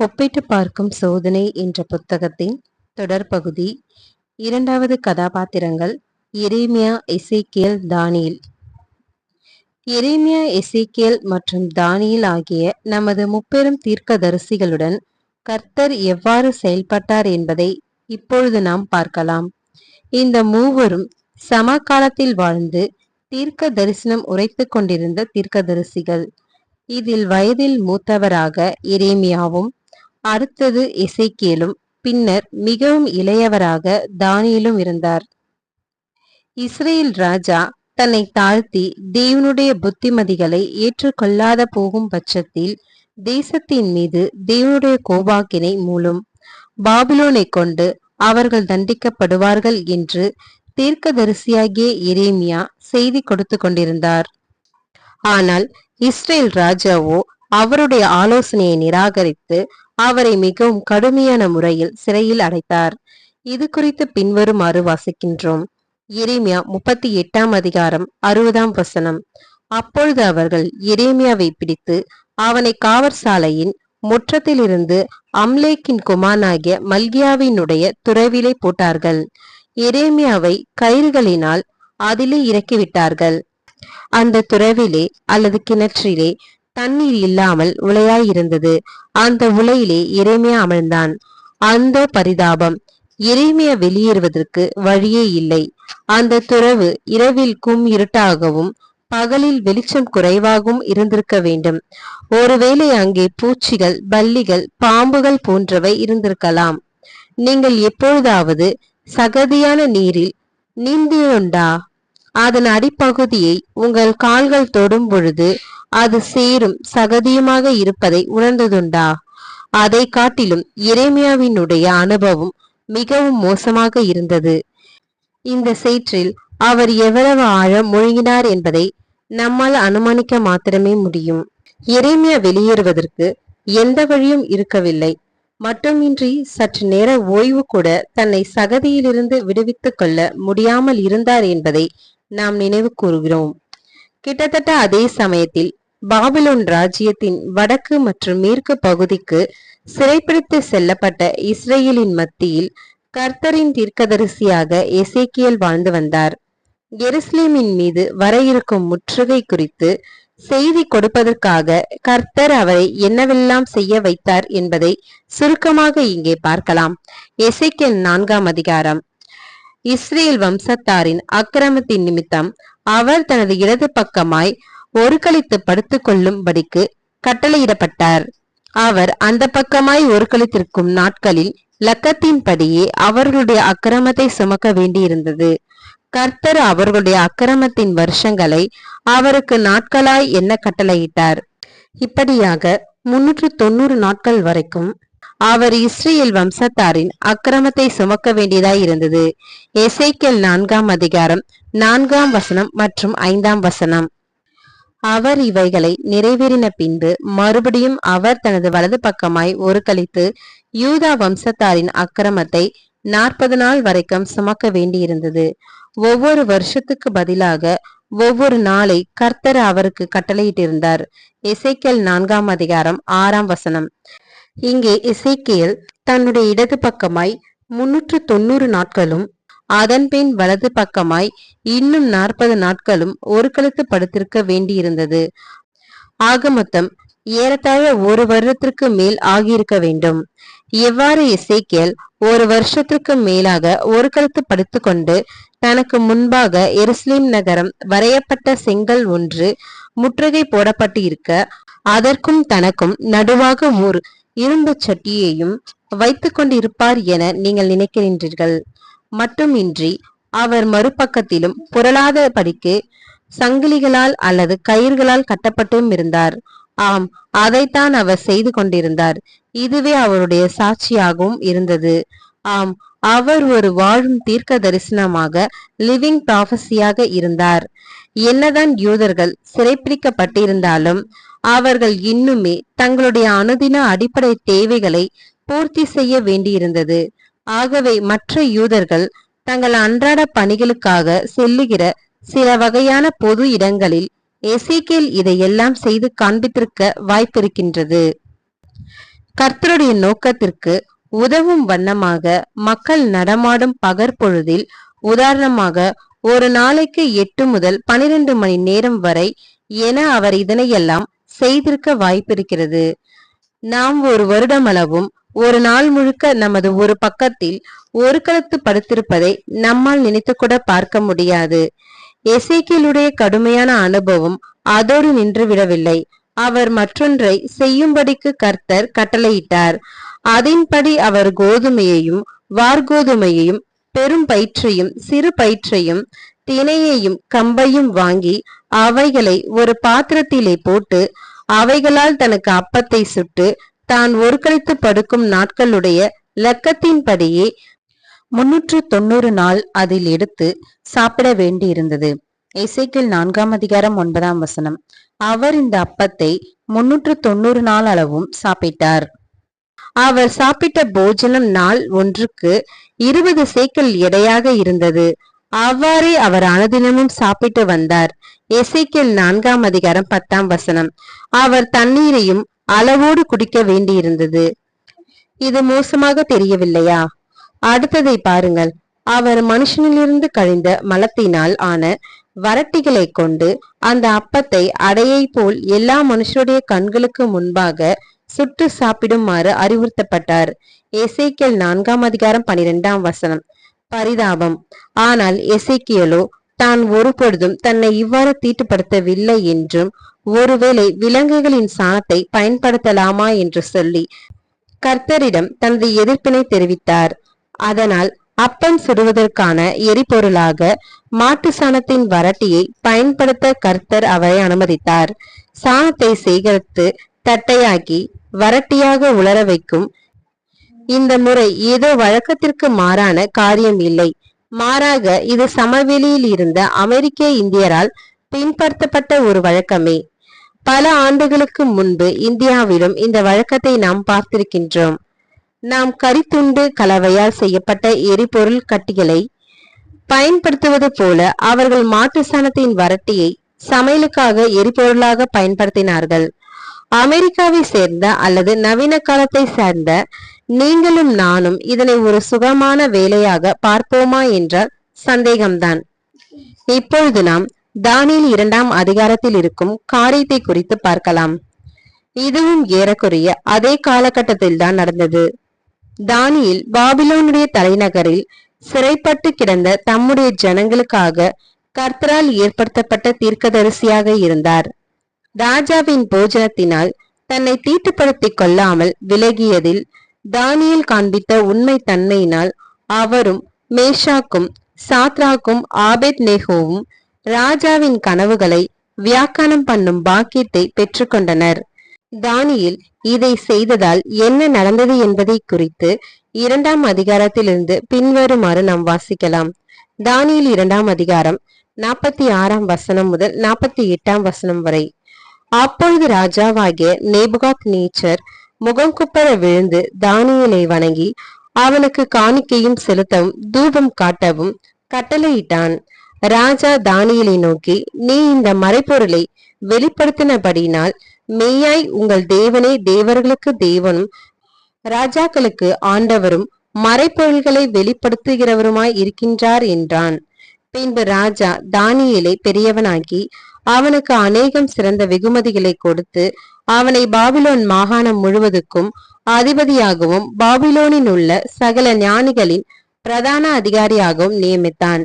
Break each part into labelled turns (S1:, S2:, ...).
S1: ஒப்பிட்டு பார்க்கும் சோதனை என்ற புத்தகத்தின் தொடர் பகுதி இரண்டாவது கதாபாத்திரங்கள் எரேமியா எசேக்கியல் தானியல். எரேமியா எசேக்கியல் மற்றும் தானியல் ஆகிய நமது முப்பெரும் தீர்க்கதரிசிகளுடன் கர்த்தர் எவ்வாறு செயல்பட்டார் என்பதை இப்பொழுது நாம் பார்க்கலாம். இந்த மூவரும் சமகாலத்தில் வாழ்ந்து தீர்க்க தரிசனம் உரைத்துக் கொண்டிருந்த தீர்க்கதரிசிகள். இதில் வயதில் மூத்தவராக எரேமியாவும் அடுத்தது இசைக்கேலும் பின்னர் மிகவும் இளையவராக தானியலும் இருந்தார். இஸ்ரேல் ராஜா தன்னை தாழ்த்தி தேவனுடைய புத்திமதிகளை ஏற்றுக்கொள்ளாத போகும் பட்சத்தில் தேசத்தின் மீது தேவனுடைய கோபாக்கினை மூலம் பாபிலோனை கொண்டு அவர்கள் தண்டிக்கப்படுவார்கள் என்று தீர்க்கதரிசியாகிய இரேமியா செய்தி கொடுத்து கொண்டிருந்தார். ஆனால் இஸ்ரேல் ராஜாவோ அவருடைய ஆலோசனையை நிராகரித்து அவரை மிகவும் கடுமையான முறையில் சிறையில் அடைத்தார். இது குறித்து பின்வருமாறு வாசிக்கின்றோம். எரேமியா முப்பத்தி எட்டாம் அதிகாரம் அறுபதாம் வசனம். அப்பொழுது அவர்கள் எரேமியாவை பிடித்து அவனை காவற் சாலையின் முற்றத்திலிருந்து அம்லேக்கின் குமானாகிய மல்கியாவினுடைய துறவிலை போட்டார்கள். எரேமியாவை கயிறுகளினால் அதிலே இறக்கிவிட்டார்கள். அந்த துறவிலே அல்லது கிணற்றிலே தண்ணீர் இல்லாமல் உலையாய் இருந்தது அந்த உலையிலே இறைமையா அமர்ந்தான். அந்த பரிதாபம். இறைமைய வெளியேறுவதற்கு வழியே இல்லை. அந்த துறவு இரவில் கும் இருட்டாகவும் பகலில் வெளிச்சம் குறைவாகவும் இருந்திருக்க வேண்டும். ஒருவேளை அங்கே பூச்சிகள் பல்லிகள் பாம்புகள் போன்றவை இருந்திருக்கலாம். நீங்கள் எப்பொழுதாவது சகதியான நீரில் நீந்தியுண்டா? அதன் அடிப்பகுதியை உங்கள் கால்கள் தொடும் பொழுது அது சேரும் சகதியுமாக இருப்பதை உணர்ந்ததுண்டா? அதை காட்டிலும் இறைமையாவினுடைய அனுபவம் மிகவும் மோசமாக இருந்தது. இந்த சேற்றில் அவர் எவ்வளவு ஆழம் மூழ்கினார் என்பதை நம்மால் அனுமானிக்க மாத்திரமே முடியும். இறைமியா வெளியேறுவதற்கு எந்த வழியும் இருக்கவில்லை. மட்டுமின்றி சற்று நேர ஓய்வு கூட தன்னை சகதியிலிருந்து விடுவித்துக் கொள்ள முடியாமல் இருந்தார் என்பதை நாம் நினைவு கூறுகிறோம். கிட்டத்தட்ட அதே சமயத்தில் பாபிலோன் ராஜ்யத்தின் வடக்கு மற்றும் மேற்கு பகுதிக்கு சிறைப்பிடித்து செல்லப்பட்ட இஸ்ரேலின் மத்தியில் கர்த்தரின் தீர்க்கதரிசியாக எசேக்கியல் வாழ்ந்து வந்தார். எருசலேமின் மீது வர இருக்கும் முற்றுகை குறித்து செய்தி கொடுப்பதற்காக கர்த்தர் அவரை என்னவெல்லாம் செய்ய வைத்தார் என்பதை சுருக்கமாக இங்கே பார்க்கலாம். எசைக்கல் நான்காம் அதிகாரம். இஸ்ரேல் வம்சத்தாரின் அக்கிரமத்தின் நிமித்தம் அவர் தனது இடது பக்கமாய் ஒரு கழித்து படுத்துக் கொள்ளும்படிக்கு கட்டளையிடப்பட்டார். அவர் அந்த பக்கமாய் ஒரு கழித்திருக்கும் நாட்களில் லக்கத்தின்படியே அவர்களுடைய அக்கிரமத்தை சுமக்க வேண்டியிருந்தது. கர்த்தர் அவர்களுடைய அக்கிரமத்தின் வருஷங்களை அவருக்கு நாட்களாய் என்ன கட்டளையிட்டார்? இப்படியாக முன்னூற்று தொண்ணூறு நாட்கள் வரைக்கும் அவர் இஸ்ரேல் வம்சத்தாரின் அக்கிரமத்தை சுமக்க வேண்டியதாய் இருந்தது. எசைக்கல் நான்காம் அதிகாரம் நான்காம் வசனம் மற்றும் ஐந்தாம் வசனம். அவர் இவைகளை நிறைவேறின பின்பு மறுபடியும் அவர் தனது வலது பக்கமாய் ஒரு கழித்து யூதா வம்சத்தாரின் அக்கிரமத்தை நாற்பது நாள் வரைக்கும் சுமக்க வேண்டியிருந்தது. ஒவ்வொரு வருஷத்துக்கு பதிலாக ஒவ்வொரு நாளை கர்த்தர் அவருக்கு கட்டளையிட்டிருந்தார். இசைக்கேல் நான்காம் அதிகாரம் ஆறாம் வசனம். இங்கே இசைக்கேல் தன்னுடைய இடது பக்கமாய் முன்னூற்று தொண்ணூறு நாட்களும் அதன்பின் வலது பக்கமாய் இன்னும் நாற்பது நாட்களும் ஒரு கழுத்து படுத்திருக்க வேண்டியிருந்தது. ஆக மொத்தம் ஏறத்தாழ ஒரு வருடத்திற்கு மேல் ஆகியிருக்க வேண்டும். எவ்வாறு இசைக்கேல் ஒரு வருஷத்திற்கு மேலாக ஒரு கழுத்து படுத்துக்கொண்டு தனக்கு முன்பாக எருசலேம் நகரம் வரையப்பட்ட செங்கல் ஒன்று முற்றுகை போடப்பட்டு இருக்க அதற்கும் தனக்கும் நடுவாக ஒரு இரும்பு சட்டியையும் வைத்துக் கொண்டிருப்பார் என நீங்கள் நினைக்கின்றீர்கள் மட்டுமின்றி அவர் மறுபக்கத்திலும் புரளாதபடிக்கு சங்கிலிகளால் அல்லது கயிர்களால் கட்டப்பட்டும் இருந்தார். ஆம் அதைத்தான் அவர் செய்து கொண்டிருந்தார். இதுவே அவருடைய சாட்சியாகவும் இருந்தது. ஆம் அவர் ஒரு வாழும் தீர்க்க தரிசனமாக லிவிங் ப்ராஃபஸியாக இருந்தார். என்னதான் யூதர்கள் சிறைப்பிடிக்கப்பட்டிருந்தாலும் அவர்கள் இன்னுமே தங்களுடைய அனுதின அடிப்படை தேவைகளை பூர்த்தி செய்ய வேண்டியிருந்தது. ஆகவே மற்ற யூதர்கள் தங்கள் அன்றாட பணிகளுக்காக செல்லுகிற சில வகையான பொது இடங்களில் எசேக்கியல் இதையெல்லாம் செய்து காண்பித்திருக்க வாய்ப்பிருக்கின்றது. கர்த்தருடைய நோக்கத்திற்கு உதவும் வண்ணமாக மக்கள் நடமாடும் பகற்பொழுதில் உதாரணமாக ஒரு நாளைக்கு எட்டு முதல் பனிரெண்டு மணி நேரம் வரை என அவர் இதனையெல்லாம் செய்திருக்க வாய்ப்பிருக்கிறது. நாம் ஒரு வருடமளவும் ஒரு நாள் முழுக்க நமது ஒரு பக்கத்தில் ஒரு கலத்து படுத்திருப்பதை நம்மால் நினைத்து கூட பார்க்க முடியாது. எசேக்கியலுடைய கடுமையான அனுபவம் அதோடு நின்று விடவில்லை. அவர் மற்றொன்றை செய்யும்படிக்கு கர்த்தர் கட்டளையிட்டார். அதன்படி அவர் கோதுமையையும் வார்கோதுமையையும் பெரும் பயிற்றையும் சிறு பயிற்றையும் தினையையும் கம்பையும் வாங்கி அவைகளை ஒரு பாத்திரத்திலே போட்டு அவைகளால் தனக்கு அப்பத்தை சுட்டு தான் ஒருக்கழித்து படுக்கும் நாட்களுடைய லக்கத்தின்படியே முன்னூற்று தொண்ணூறு நாள் அதில் எடுத்து சாப்பிட வேண்டியிருந்தது. இசைக்கில் நான்காம் அதிகாரம் ஒன்பதாம் வசனம். அவர் இந்த அப்பத்தை முன்னூற்று தொண்ணூறு நாள் அளவும் சாப்பிட்டார். அவர் சாப்பிட்ட போஜனம் நாள் ஒன்றுக்கு இருபது சேக்கல் எடையாக இருந்தது. அவ்வாறே அவர் அனுதினமும் சாப்பிட்டு வந்தார். எசைக்கில் நான்காம் அதிகாரம் பத்தாம் வசனம். அவர் தண்ணீரையும் அளவோடு குடிக்க வேண்டியிருந்தது. இது மோசமாக தெரியவில்லையா? அடுத்ததை பாருங்கள். அவர் மனுஷனிலிருந்து கழிந்த மலத்தினால் ஆன வரட்டிகளை கொண்டு அந்த அப்பத்தை அடையை போல் எல்லா மனுஷருடைய கண்களுக்கு முன்பாக சுட்டு சாப்பிடுமாறு அறிவுறுத்தப்பட்டார். எசேக்கியல் நான்காம் அதிகாரம் பனிரெண்டாம் வசனம். பரிதாபம். ஆனால் எசைக்கியலோ தான் ஒருபொழுதும் தன்னை இவ்வாறு தீட்டுப்படுத்தவில்லை என்றும் ஒருவேளை விலங்குகளின் சாணத்தை பயன்படுத்தலாமா என்று சொல்லி கர்த்தரிடம் தனது எதிர்ப்பினை தெரிவித்தார். அதனால் அப்பம் சுடுவதற்கான எரிபொருளாக மாட்டு சாணத்தின் வரட்டியை பயன்படுத்த கர்த்தர் அவரை அனுமதித்தார். சாணத்தை சேகரித்து தட்டையாக்கி வரட்டியாக உலர வைக்கும் இந்த முறை ஏதோ வழக்கத்திற்கு மாறான காரியம் இல்லை. மாறாக இது சமவெளியில் இருந்த அமெரிக்க இந்தியரால் பின்பற்றப்பட்ட ஒரு வழக்கமே. பல ஆண்டுகளுக்கு முன்பு இந்தியாவிலும் இந்த வழக்கத்தை நாம் பார்த்திருக்கின்றோம். நாம் கரித்துண்டு கலவையால் செய்யப்பட்ட எரிபொருள் கட்டிகளை பயன்படுத்துவது போல அவர்கள் மாட்டு சாணத்தின் வரட்டியை சமையலுக்காக எரிபொருளாக பயன்படுத்தினார்கள். அமெரிக்காவை சேர்ந்த அல்லது நவீன காலத்தை சேர்ந்த நீங்களும் நானும் இதனை ஒரு சுகமான வேலையாக பார்ப்போமா என்ற சந்தேகம்தான். இப்பொழுது நாம் தானியல் இரண்டாம் அதிகாரத்தில் இருக்கும் காரியத்தை குறித்து பார்க்கலாம். இதுவும் ஏறக்குறைய அதே காலகட்டத்தில் தான் நடந்தது. தானியில் பாபிலோனுடைய தலைநகரில் சிறைப்பட்டு கிடந்த தம்முடைய ஜனங்களுக்காக கர்த்தரால் ஏற்படுத்தப்பட்ட தீர்க்கதரிசியாக இருந்தார். ராஜாவின் போஜனத்தினால் தன்னை தீட்டுப்படுத்திக் கொள்ளாமல் விலகியதில் தானியல் காண்பித்த உண்மை தன்மையினால் அவரும் மேஷாக்கும் சாத்ராக்கும் ஆபேத் நேகோவும் ராஜாவின் கனவுகளை வியாக்கானம் பண்ணும் பாக்கியத்தை பெற்றுக்கொண்டனர். தானியில் இதை செய்ததால் என்ன நடந்தது என்பதை குறித்து இரண்டாம் அதிகாரத்திலிருந்து பின்வருமாறு நாம் வாசிக்கலாம். தானியில் இரண்டாம் அதிகாரம் நாற்பத்தி ஆறாம் வசனம் முதல் நாற்பத்தி எட்டாம் வசனம் வரை. அப்பொழுது ராஜாவாகிய நேபுகாத் நேச்சர் முகம் குப்பர விழுந்து தானியனை வணங்கி அவனுக்கு காணிக்கையும் செலுத்தவும் தூபம் காட்டவும் கட்டளையிட்டான். ராஜா தானியலை நோக்கி நீ இந்த மறைப்பொருளை வெளிப்படுத்தினபடினால் மெய்யாய் உங்கள் தேவனே தேவர்களுக்கு தேவனும் ராஜாக்களுக்கு ஆண்டவரும் மறைப்பொருள்களை வெளிப்படுத்துகிறவருமாய் இருக்கின்றார் என்றான். பின்பு ராஜா தானியலை பெரியவனாக்கி அவனுக்கு அநேகம் சிறந்த வெகுமதிகளை கொடுத்து அவனை பாபிலோன் மாகாணம் முழுவதுக்கும் அதிபதியாகவும் பாபிலோனில் உள்ள சகல ஞானிகளின் பிரதான அதிகாரியாகவும் நியமித்தான்.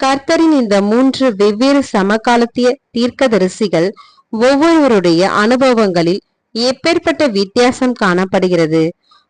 S1: கர்த்தரின் இந்த மூன்று வெவ்வேறு சமகாலத்திய தீர்க்கதரிசிகள் ஒவ்வொருவருடைய அனுபவங்களில் எப்பேற்பட்ட வித்தியாசம் காணப்படுகிறது?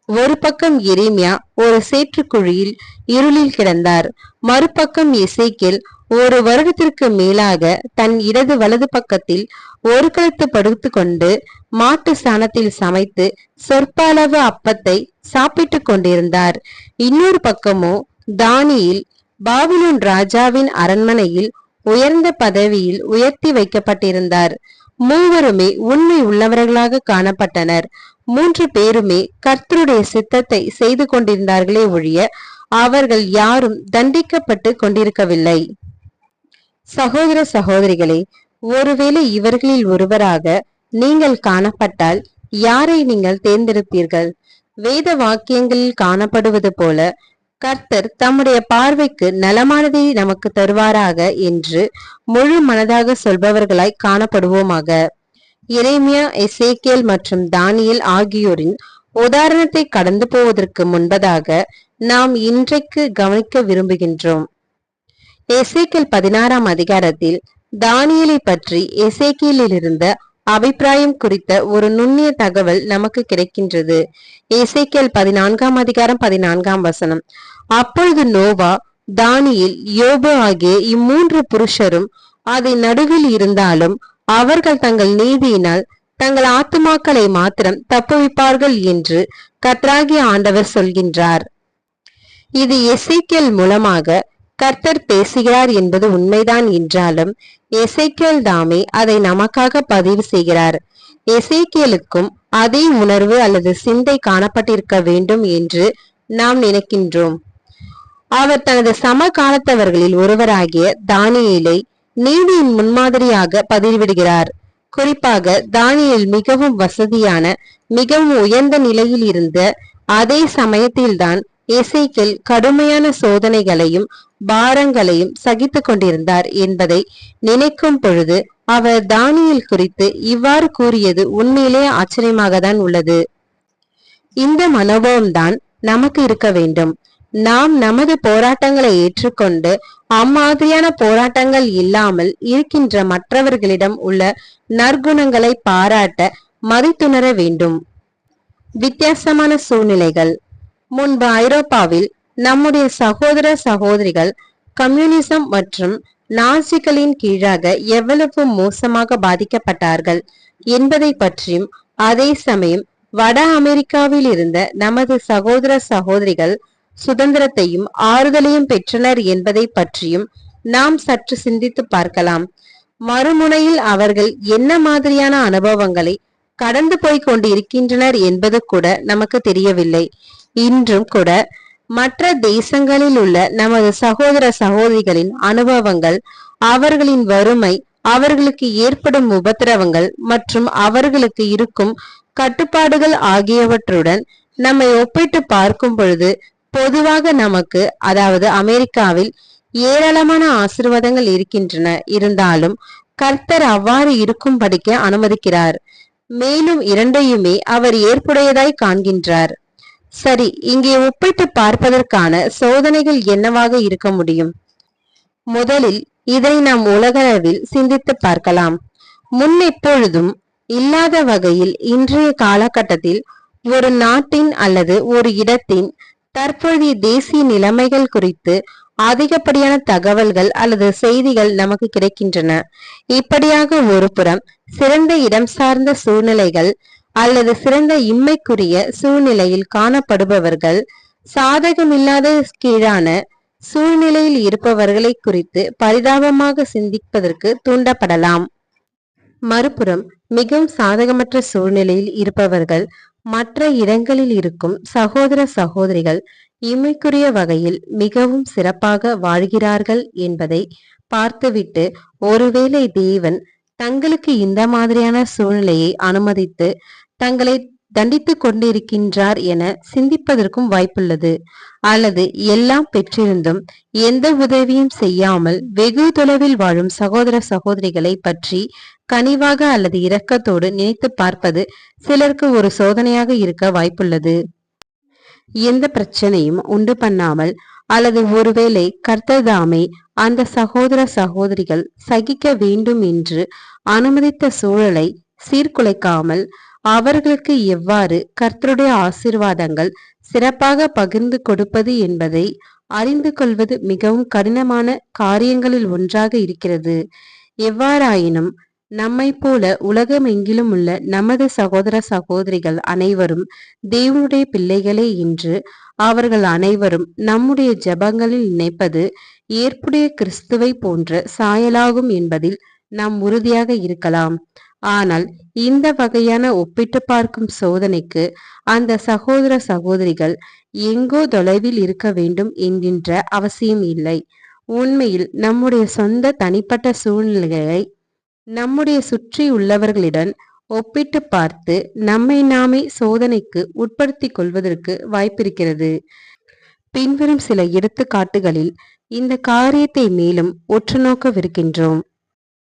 S1: ஒரு பக்கம் எரேமியா ஒரு சேற்றுக்குழியில் இருளில் கிடந்தார். மறுபக்கம் இசைக்கில் ஒரு வருடத்திற்கு மேலாக தன் இடது வலது பக்கத்தில் ஒரு கழுத்து படுத்து கொண்டு மாட்டு சாணத்தில் சமைத்து சொற்பளவு அப்பத்தை சாப்பிட்டுக் கொண்டிருந்தார். இன்னொரு பக்கமோ தானியில் பாபிலோன் ராஜாவின் அரண்மனையில் உயர்ந்த பதவியில் உயர்த்தி வைக்கப்பட்டிருந்தார். மூவருமே உண்மை உள்ளவர்களாக காணப்பட்டனர். மூன்று பேருமே கர்த்தருடைய சித்தத்தை செய்து கொண்டிருந்தார்களே ஒழிய அவர்கள் யாரும் தண்டிக்கப்பட்டு கொண்டிருக்கவில்லை. சகோதர சகோதரிகளே ஒருவேளை இவர்களில் ஒருவராக நீங்கள் காணப்பட்டால் யாரை நீங்கள் தேர்ந்தெடுப்பீர்கள்? வேத வாக்கியங்களில் காணப்படுவது போல கர்த்தர் தம்முடைய பார்வைக்கு நலமானதை நமக்கு தருவாராக என்று முழு மனதாக சொல்பவர்களாய் காணப்படுவோமாக. இறைமியா எசேக்கியல் மற்றும் தானியல் ஆகியோரின் உதாரணத்தை கடந்து போவதற்கு முன்பதாக நாம் இன்றைக்கு கவனிக்க விரும்புகின்றோம். எசேக்கியல் பதினாறாம் அதிகாரத்தில் தானியலை பற்றி எசேக்கியலில் இருந்த அபிப்பிராயம் குறித்த ஒரு நுண்ணிய தகவல் நமக்கு கிடைக்கின்றது. எசேக்கியல் பதினான்காம் அதிகாரம் பதினான்காம் வசனம். அப்பொழுது நோவா தானியில் யோபு ஆகிய இம்மூன்று புருஷரும் அதை நடுவில் இருந்தாலும் அவர்கள் தங்கள் நீதியினால் தங்கள் ஆத்துமாக்களை மாத்திரம் தப்புவிப்பார்கள் என்று கத்ராகி ஆண்டவர் சொல்கின்றார். இது எசேக்கியல் மூலமாக கர்த்தர் பேசுகிறார் என்பது உண்மைதான் என்றாலும் எசைக்கேல் தாமே அதை நமக்காக பதிவு செய்கிறார். எசைக்கேலுக்கும் அதே உணர்வு அல்லது சிந்தை காணப்பட்டிருக்க வேண்டும் என்று நாம் நினைக்கின்றோம். அவர் தனது சமகாலத்தவர்களில் ஒருவராகிய தானியலை நீதியின் முன்மாதிரியாக பதிவிடுகிறார். குறிப்பாக தானியல் மிகவும் வசதியான மிகவும் உயர்ந்த நிலையில் இருந்த அதே சமயத்தில்தான் இசைக்கில் கடுமையான சோதனைகளையும் பாரங்களையும் சகித்துக் கொண்டிருந்தார் என்பதை நினைக்கும் பொழுது அவர் தானியில் குறித்து இவ்வாறு கூறியது உண்மையிலே ஆச்சரியமாக தான் உள்ளது. இந்த மனோபாவம்தான் நமக்கு இருக்க வேண்டும். நாம் நமது போராட்டங்களை ஏற்றுக்கொண்டு அம்மாதிரியான போராட்டங்கள் இல்லாமல் இருக்கின்ற மற்றவர்களிடம் உள்ள நற்குணங்களை பாராட்ட மதித்துணர வேண்டும். வித்தியாசமான சூழ்நிலைகள். முன்பு ஐரோப்பாவில் நம்முடைய சகோதர சகோதரிகள் கம்யூனிசம் மற்றும் நாசிகளின் கீழாக எவ்வளவு மோசமாக பாதிக்கப்பட்டார்கள் என்பதை பற்றியும் அதே சமயம் வட அமெரிக்காவில் இருந்த நமது சகோதர சகோதரிகள் சுதந்திரத்தையும் ஆறுதலையும் பெற்றனர் என்பதை பற்றியும் நாம் சற்று சிந்தித்து பார்க்கலாம். மறுமுனையில் அவர்கள் என்ன மாதிரியான அனுபவங்களை கடந்து போய் கொண்டு இருக்கின்றனர் என்பது கூட நமக்கு தெரியவில்லை. இன்றும் கூட மற்ற தேசங்களில் உள்ள நமது சகோதர சகோதரிகளின் அனுபவங்கள் அவர்களின் வறுமை அவர்களுக்கு ஏற்படும் உபத்திரவங்கள் மற்றும் அவர்களுக்கு இருக்கும் கட்டுப்பாடுகள் ஆகியவற்றுடன் நம்மை ஒப்பிட்டு பார்க்கும் பொழுது பொதுவாக நமக்கு அதாவது அமெரிக்காவில் ஏராளமான ஆசிர்வாதங்கள் இருக்கின்றன. இருந்தாலும் கர்த்தர் அவ்வாறு இருக்கும் படிக்க அனுமதிக்கிறார். மேலும் இரண்டையுமே அவர் ஏற்புடையதாய் காண்கின்றார். சரி இங்கே ஒப்பிட்டு பார்ப்பதற்கான சோதனைகள் என்னவாக இருக்க முடியும்? முதலில் இதை நாம் உலகளவில் சிந்தித்து பார்க்கலாம். முன் எப்பொழுதும் இல்லாத வகையில் இன்றைய காலகட்டத்தில் ஒரு நாட்டின் அல்லது ஒரு இடத்தின் தற்போதைய தேசிய நிலைமைகள் குறித்து அதிகப்படியான தகவல்கள் அல்லது செய்திகள் நமக்கு கிடைக்கின்றன. இப்படியாக ஒரு புறம் சிறந்த இடம் சார்ந்த சூழ்நிலைகள் அல்லது சிறந்த இம்மைக்குரிய சூழ்நிலையில் காணப்படுபவர்கள் சாதகமில்லாத கீழான சூழ்நிலையில் இருப்பவர்களை குறித்து பரிதாபமாக சிந்திப்பதற்கு தூண்டப்படலாம். மறுபுறம் மிகவும் சாதகமற்ற சூழ்நிலையில் இருப்பவர்கள் மற்ற இடங்களில் இருக்கும் சகோதர சகோதரிகள் இம்மைக்குரிய வகையில் மிகவும் சிறப்பாக வாழ்கிறார்கள் என்பதை பார்த்துவிட்டு ஒருவேளை தேவன் தங்களுக்கு இந்த மாதிரியான சூழ்நிலையை அனுமதித்து தங்களை தண்டித்துக் கொண்டிருக்கின்றார் என சிந்திப்பதற்கும் வாய்ப்புள்ளது. அல்லது எல்லாம் பெற்றிருந்தும் எந்த உதவியும் செய்யாமல் வெகு தொலைவில் வாழும் சகோதர சகோதரிகளை பற்றி கனிவாக அல்லது இரக்கத்தோடு நினைத்து பார்ப்பது சிலருக்கு ஒரு சோதனையாக இருக்க வாய்ப்புள்ளது. எந்த பிரச்சனையும் உண்டு பண்ணாமல் அல்லது ஒருவேளை கர்த்ததாமே அந்த சகோதர சகோதரிகள் சகிக்க வேண்டும் என்று அனுமதித்த சூழலை சீர்குலைக்காமல் அவர்களுக்கு எவ்வாறு கர்த்தருடைய ஆசிர்வாதங்கள் சிறப்பாக பகிர்ந்து கொடுப்பது என்பதை அறிந்து கொள்வது மிகவும் கடினமான காரியங்களில் ஒன்றாக இருக்கிறது. எவ்வாறாயினும் நம்மை போல உலகமெங்கிலும் உள்ள நமது சகோதர சகோதரிகள் அனைவரும் தேவனுடைய பிள்ளைகளே என்று அவர்கள் அனைவரும் நம்முடைய ஜபங்களில் நினைப்பது ஏற்புடைய கிறிஸ்துவை போன்ற சாயலாகும் என்பதில் நாம் உறுதியாக இருக்கலாம். ஆனால் இந்த வகையான ஒப்பிட்டு பார்க்கும் சோதனைக்கு அந்த சகோதர சகோதரிகள் எங்கோ தொலைவில் இருக்க வேண்டும் என்கின்ற அவசியம் இல்லை. உண்மையில் நம்முடைய சொந்த தனிப்பட்ட சூழ்நிலைகளை நம்முடைய சுற்றி உள்ளவர்களிடம் ஒப்பிட்டு பார்த்து நம்மை நாமே சோதனைக்கு உட்படுத்திக் கொள்வதற்கு வாய்ப்பிருக்கிறது. பின்வரும் சில எடுத்துக்காட்டுகளில் இந்த காரியத்தை மேலும் ஒற்றுநோக்கவிருக்கின்றோம்